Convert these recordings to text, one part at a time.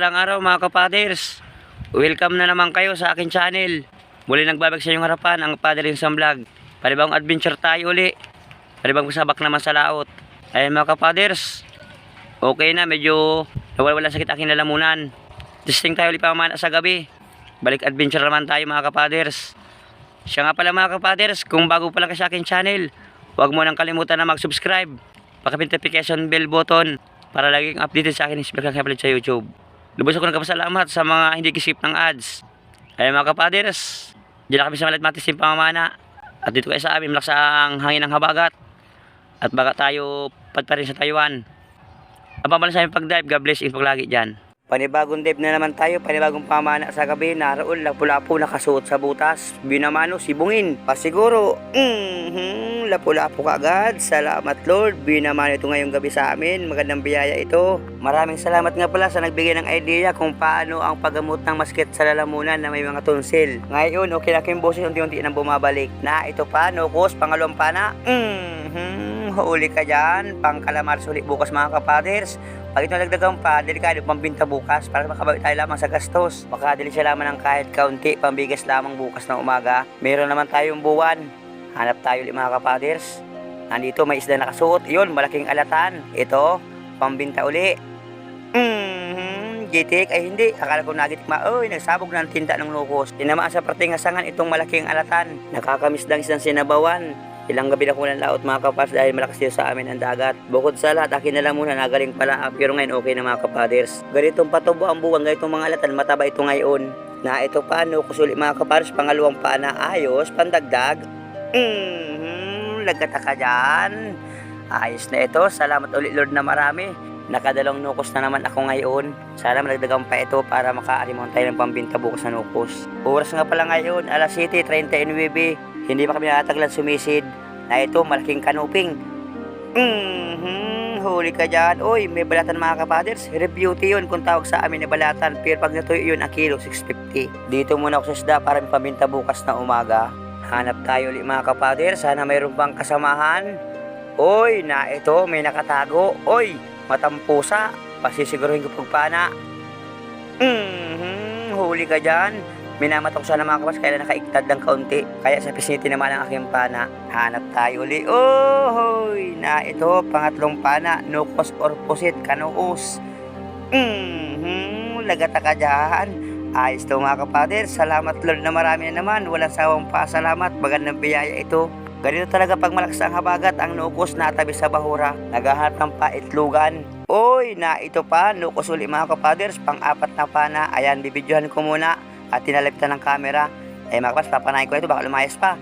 Mapagpalang araw mga kapaders. Welcome na naman kayo sa akin channel. Muli nagbabag sa inyong harapan ang Father Insan Vlog. Panibang adventure tayo uli. Panibang sabak naman sa laot. Ayun mga kapaders. Okay na, medyo nawala-wala sakit aking lalamunan. Testing tayo ulit pamana sa gabi. Balik adventure naman tayo mga kapaders. Siya nga pala mga kapaders, kung bago pa lang ka sa akin channel, huwag mo nang kalimutan na mag-subscribe. Pakipin notification bell button para laging updated sa akin yung vlog sa YouTube. Lubos ako ng kapasalamat sa mga hindi kisip ng ads. Ayun mga kapaders, diyan kami sa malit matis yung pamamana. At dito kayo sa amin, malakas ang hangin ng habagat. At baka tayo padpa rin sa Taiwan. Ang pamalan sa aming pag-dive, God bless, info lagi dyan. Panibagong dive na naman tayo, panibagong pamana sa gabi, naroon, lapu-lapu, nakasuot sa butas, binamano, sibungin, pasiguro, mm lapu-lapu kagad, salamat Lord, binamano ito ngayong gabi sa amin, magandang biyaya ito. Maraming salamat nga pala sa nagbigay ng idea kung paano ang paggamot ng masket sa lalamunan na may mga tonsil. Ngayon, okay na aking boses, unti-unti nang bumabalik. Na ito pa, no kos, pangalawang pana, mm huli ka dyan, pang kalamar sulit bukas mga kapaders. Pag ito nagdagang pa, delikado pambinta bukas para makabawi tayo lamang sa gastos. Makadili siya lamang ng kahit kaunti, pambigas lamang bukas ng umaga. Meron naman tayong buwan. Hanap tayo ulit mga kapaders. Nandito may isda nakasuot. Yun, malaking alatan. Ito, pambinta uli. Mm-hmm, gitik ay hindi. Akala ko nagitik ma. Oy, nagsabog ng tinta ng lukos. Tinamaan sa parteng asangan itong malaking alatan. Nakakamiss lang isang sinabawan. Ilang gabi na ko ng laot mga kapas dahil malakas dito sa amin ang dagat. Bukod sa lahat, akin na lang muna nagaling pala pero ngayon okay na mga kapaders. Ganitong patubo ang buwan, ganitong mga alatan, mataba ito ngayon. Na ito pa, no, kusuli mga kapaders, pangalawang pa na ayos, pandagdag. Mm-hmm, nagkataka dyan. Ayos na ito, salamat ulit Lord na marami. Nakadalawang nukos na naman ako ngayon. Sana malagdagan pa ito para makaalimon tayo ng pambinta bukas na nukos. Oras nga pala ngayon, alas 7.39 hindi pa kami nataglan sumisid na ito malaking kanuping. Mm-hmm, huli ka dyan. Uy, may balatan mga kapaders. Rebuti yun kung tawag sa amin na balatan. Pero pag natuyo yun, ang kilo 650. Dito muna ako sa isda para may pambinta bukas na umaga. Hanap tayo ulit mga kapaders. Sana mayroon pang kasamahan. Uy, na ito, may nakatago. Uy, matampusa. Pasisiguruhin ko pagpana. Mm-hmm, huli ka dyan. Minamatok sana mga kapas kaya nakaiktad ng kaunti. Kaya sa pisiniti naman ang aking pana. Hanap tayo uli. Ohoy! Na ito, pangatlong pana. Nukos or pusit, kanuos. Mm-hmm, lagata ka dyan. Ayos to mga kapader. Salamat Lord na marami na naman. Walang sawang pasalamat. Magandang biyaya ito. Ganito talaga pag malakas ang habagat, ang nukos na tabi sa bahura. Naghahanap ng paitlugan. Oy, na ito pa, nukos uli mga kapaders, pang-apat na pana. Ayan, bibidyohan ko muna at tinalapitan ng camera. Eh mga kapas, ko ito, baka lumayas pa.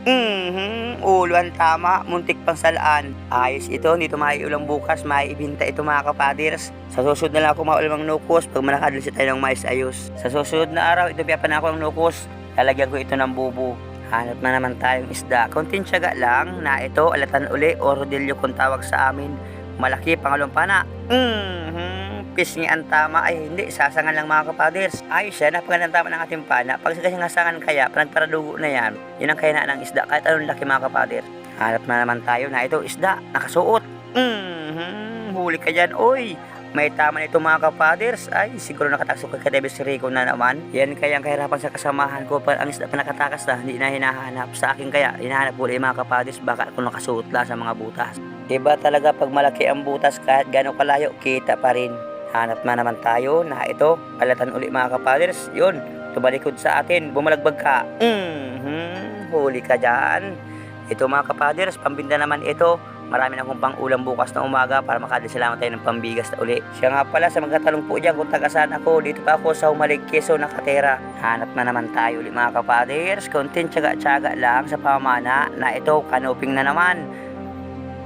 Mhm, uluan tama, muntik pang salaan. Ayos ito, dito maiulang bukas, maiibinta ito mga kapaders. Sa susunod na lang ako maulamang nukos pag manakadalisi tayo ng mais ayos. Sa susunod na araw, ito piyapan ako ng nukos. Lalagyan ko ito ng bubo. Hanap na naman tayong isda. Konting tiyaga lang na ito, alatan uli o rodillo kung tawag sa amin. Malaki, pangalong pana. Mhm, pisngi ang tama. Ay, hindi, sasangan lang mga kapaders. Ayos yan, napagandang tama ng ating pana. Pag sa kasing hasangan kaya, panagparadugo na yan. Yun ang kaya ng isda, kahit anong laki mga kapader. Hanap na naman tayo na ito, isda, nakasuot. Mhm, huli ka dyan, oy. May tama nito mga kapaders. Ay, siguro nakatakso kay Kadebes Rico na naman. Yan kaya ang kahirapan sa kasamahan ko. Pag ang isda pa nakatakas na, hindi na hinahanap. Sa akin kaya, hinahanap ulit mga kapaders. Baka kung nakasuot la sa mga butas. Iba talaga pag malaki ang butas kahit gano'ng kalayo, kita pa rin. Hanap na naman tayo na ito, palatan uli mga kapaders. Yun, tumalikod sa atin, bumalagbag ka. Mhm, huli ka dyan. Ito mga kapaders, pambinda naman ito. Marami na akong pang ulam bukas na umaga para makadisilaman tayo ng pambigas na uli. Siya nga pala sa magkatalong po dyan kung taga saan ako. Dito pa ako sa Humalig, Quezon, nakatera. Hanap na naman tayo ulit mga kapaders. Kontin tsaga-tsaga lang sa pamana na ito, kanuping na naman.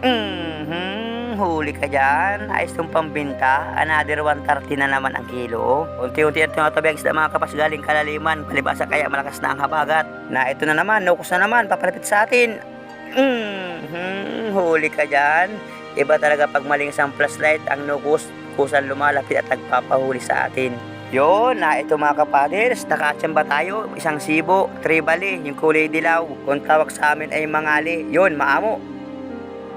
Mhm, huli ka dyan. Ayos tong pambinta. Another 130 na naman ang kilo. Unti-unti ang tumatabi ang isda mga kapas galing kalaliman. Palibasa kaya malakas na ang habagat. Na ito na naman, nukos na naman, papalapit sa atin. Mhm, huli ka dyan. Iba talaga pag malings ang flashlight, ang nukos, kusan lumalapit at nagpapahuli sa atin. Yun, na ito mga kapaders, nakatsamba tayo, isang sibo, tribali, yung kulay dilaw. Kung tawag sa amin ay mangali, yun, maamo.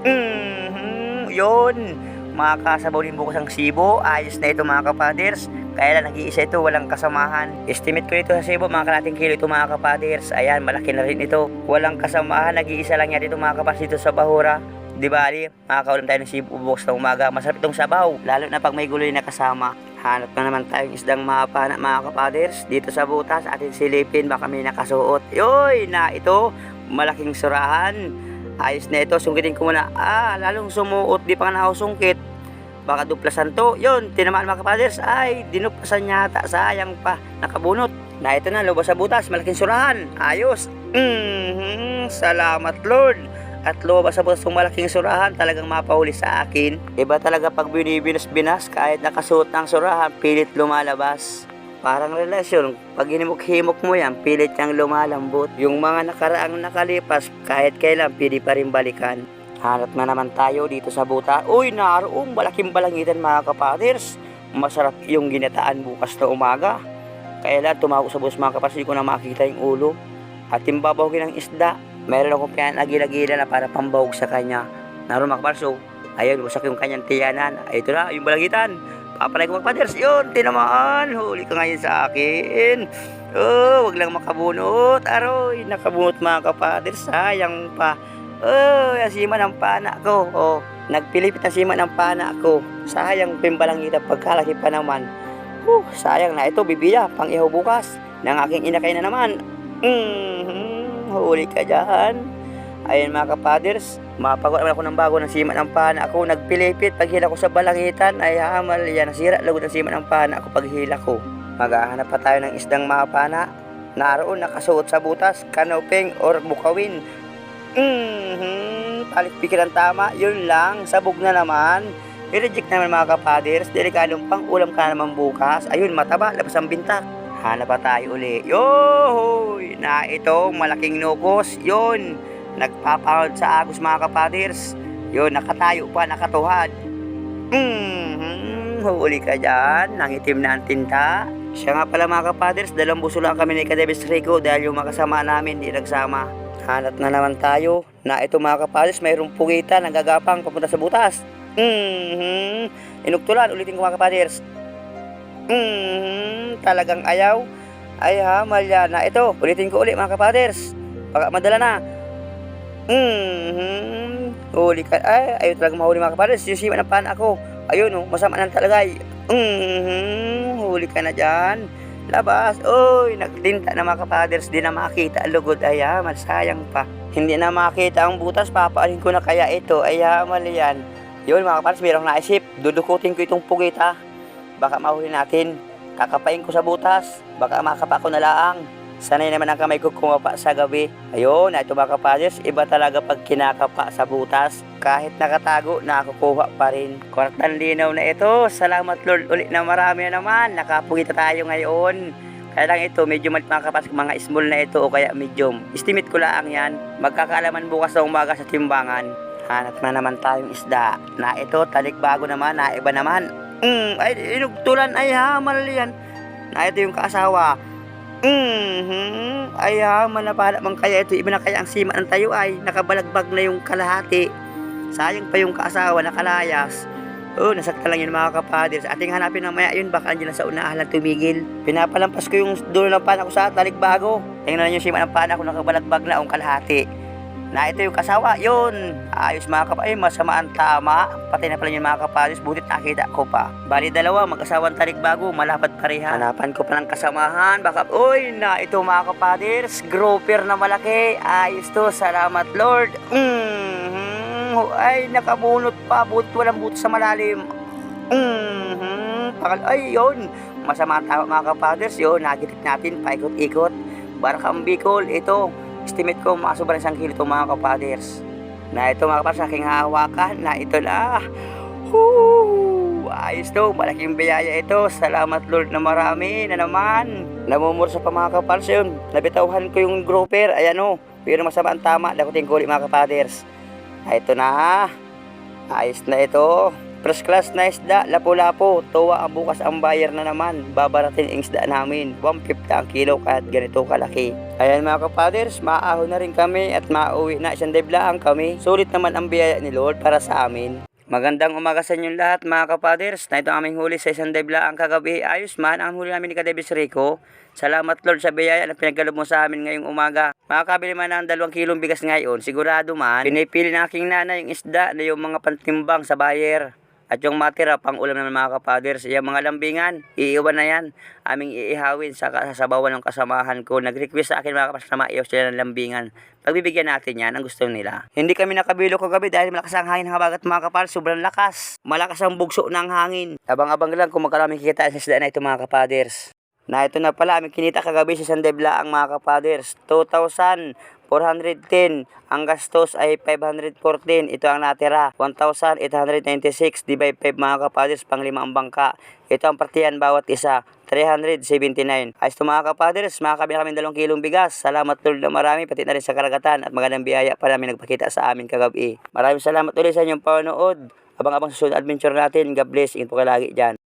Mhm, yun. makakasabaw din bukas ang Cebu. Ayos na ito mga kapaders. Kaya lang nag-iisa ito, walang kasamahan. Estimate ko dito sa Cebu, mga kalating kilo ito mga kapaders. Ayan, malaki na rin ito. Walang kasamahan, nag-iisa lang yan dito mga kapaders dito sa Bahura. Di ba, Ali? Makakaulam tayo ng Cebu bukas na umaga. Masarap itong sabaw, lalo na pag may guloy na kasama. Hanap na naman tayong isdang mapana mga kapaders. Dito sa butas, ating silipin, baka may nakasuot. Yoy, na ito, malaking surahan. Ayos na ito, sungkitin ko muna. Ah, lalong sumuot, di pa nga nakasungkit. Baka duplasan to. Yun, tinamaan mga kapaders. Ay, dinuplasan yata. Sayang pa, nakabunot. Na ito na, lubos sa butas, malaking surahan. Ayos. Mhm, salamat Lord. At lumabas sa butas ng malaking surahan, talagang mapahuli sa akin. Iba talaga pag binibinas-binas, kahit nakasuot ng surahan, pilit lumalabas. Parang relasyon, pag hinimok-himok mo yan, pilit niyang lumalambot. Yung mga nakaraang nakalipas, kahit kailan, pili pa rin balikan. Hanap na naman tayo dito sa buta. Uy, naroong malaking balangitan mga kapaders. Masarap yung ginataan bukas na umaga. Kailan tumawag sa bus mga kapaders, ko na makita yung ulo. At yung babawagin ng isda, meron akong pinagila-gila na para pambawag sa kanya. Naroon mga kapaders, oh, ayun, wasak yung kanyang tiyanan. Ito na, yung balangitan. Papalay ko mga kapaders, yun, tinamaan. Huli ka ngayon sa akin. Oh, wag lang makabunot. Aroy, nakabunot mga kapaders, sayang pa. Oh, yung sima ng pana ko. Oh, nagpilipit na sima ng pana ko. Sayang pimbalangita pagkalaki pa naman. Uh, sayang na ito, bibiya, pang ihaw bukas. Nang aking inakay na naman. Mm-hmm, huli ka dyan. Ayun mga kapaders, mapagawa naman ako ng bago ng sima ng pana ako. Nagpilipit, paghila ko sa balangitan, ay hamal yan. Nasira lagod ng sima ng pana ako paghila ko. Maghahanap pa tayo ng isdang mapana. Naroon nakasuot sa butas, kanoping or bukawin. Mhm, palikpikir ang tama, yun lang, sabog na naman. I-reject naman mga kapaders, delikadong pang ulam ka naman bukas. Ayun, mataba, labas ang bintak. Hanap pa tayo uli. Yohoy! Na ito, malaking nukos. Yun, nagpapahod sa agos mga kapaders. Yun, nakatayo pa, nakatuhad. Mhm, huli ka dyan, nangitim na ang tinta. Siya nga pala mga kapaders, dalawang buso lang kami ni Kadebes Rico dahil yung makasama namin di nagsama. Hanap na naman tayo na ito mga kapaders, mayroong pugita nagagapang papunta sa butas. Mhm, inuktulan, ulitin ko mga kapaders. Mhm, talagang ayaw. Ay ha, malya na ito. Ulitin ko ulit mga kapaders. Baka madala na. Mhm, huli ka. Ay, ayaw talaga mahuli mga kapaders. Yung sima ng pan ako. Ayun oh, masama na talaga. Mhm, huli ka na dyan. Labas. Uy, nagtinta na mga kapaders. Di na makita ang lugod. Ay masayang pa. Hindi na makita ang butas. Papaalin ko na kaya ito. Ay ha, mali yan. Yun mga kapaders, mayroong naisip. Dudukutin ko itong pugita. Baka mahuli natin. Kakapain ko sa butas. Baka makapa ko na laang. Sanay naman ang kamay ko kumapa sa gabi. Ayun, ito mga kapaders, iba talaga pag kinakapa sa butas. Kahit nakatago, nakakuha pa rin. Kwartang linaw na ito. Salamat Lord ulit na marami na naman. Nakapugita tayo ngayon. Kaya lang ito, medyo malit mga kapas, mga small na ito o kaya medium. Estimate ko lang yan. Magkakaalaman bukas sa umaga sa timbangan. Hanap na naman tayong isda. Na ito, talikbago naman, na iba naman. Mm, ay, inugtulan, ay hamal yan. Na ito yung kaasawa. Mhm. Ay ha, manapala man kaya ito. Iba na kaya ang sima ng tayo ay nakabalagbag na yung kalahati. Sayang pa yung kaasawa nakalayas. Oh, nasakta lang yun mga kapaders. Ating hanapin ng maya yun, baka andyan na sa unahan lang tumigil. Pinapalampas ko yung dulo ng pana ko sa talikbago. Tingnan nyo yung sima ng pana ko nakabalagbag na ang kalahati. Na ito yung kasawa, yun. Ayos mga kapatid, masama ang tama. Patay na pala yung mga kapaders, butit nakita ko pa. Bali dalawa, mag-asawang talikbago, malapad pareha. Hanapan ko palang kasamahan, baka, uy, na ito mga kapaders, grouper na malaki. Ayos to, salamat Lord. Mhm, ay, nakabunot pa, butit walang buto sa malalim. Mhm, pakal, ay, yun. Masama ang tama mga kapaders, yun, nagitik natin, paikot-ikot. Barakang Bicol, ito, estimate ko mga sobrang isang kilo itong mga kapaders. Na ito mga kapaders, aking hahawakan, na ito na. Woo! Ayos to, malaking biyaya ito. Salamat Lord na marami na naman. Namumursa pa mga kapaders yun. Nabitawhan ko yung grouper, ayan o. Pero masama ang tama, dakutin ko ulit mga kapaders. Ito na. Ayos na ito. First class na isda, lapo-lapo. Tuwa ang bukas ang buyer na naman. Babaratin ang isda namin. 150 ang kilo kahit ganito kalaki. Ayan mga kapaders, maahon na rin kami at mauwi na isang deblaan kami. Sulit naman ang biyaya ni Lord para sa amin. Magandang umaga sa inyong lahat mga kapaders. Na ito ang aming huli sa isang debla ang kagabi. Ayos man ang huli namin ni Kadebis Rico. Salamat Lord sa biyaya na pinagkalob mo sa amin ngayong umaga. Makakabili man ng dalawang kilong bigas ngayon. Sigurado man, pinipili ng aking nanay yung isda na yung mga pantimbang sa bayer. At yung matira pang ulam ng mga kapaders, yung mga lambingan, iiwan na yan. Aming iihawin sa kasabawan ng kasamahan ko. Nag-request sa akin mga kapas na maiyaw sila ng lambingan. Pagbibigyan natin yan ang gusto nila. Hindi kami nakabilo kagabi dahil malakas ang hangin ng habagat mga kapal. Sobrang lakas. Malakas ang bugso ng hangin. Abang-abang lang kung magkaraming kikita sa isda na ito mga kapaders. Na ito na pala, aming kinita kagabi sa Sandebla ang mga kapaders. 2,410. Ang gastos ay 514. Ito ang natira. 1,896 divide 5 mga kapaders. Pang lima ang bangka. Ito ang partiyan bawat isa. 379. Ayos to mga kapaders, makakabili kami ng 2 kilong bigas. Salamat Lord na marami, pati na rin sa karagatan at magandang biyaya pa namin nagpakita sa amin kagabi. Maraming salamat ulit sa inyong panonood. Abang-abang susunod adventure natin. God bless. Ingat po kayo lagi dyan.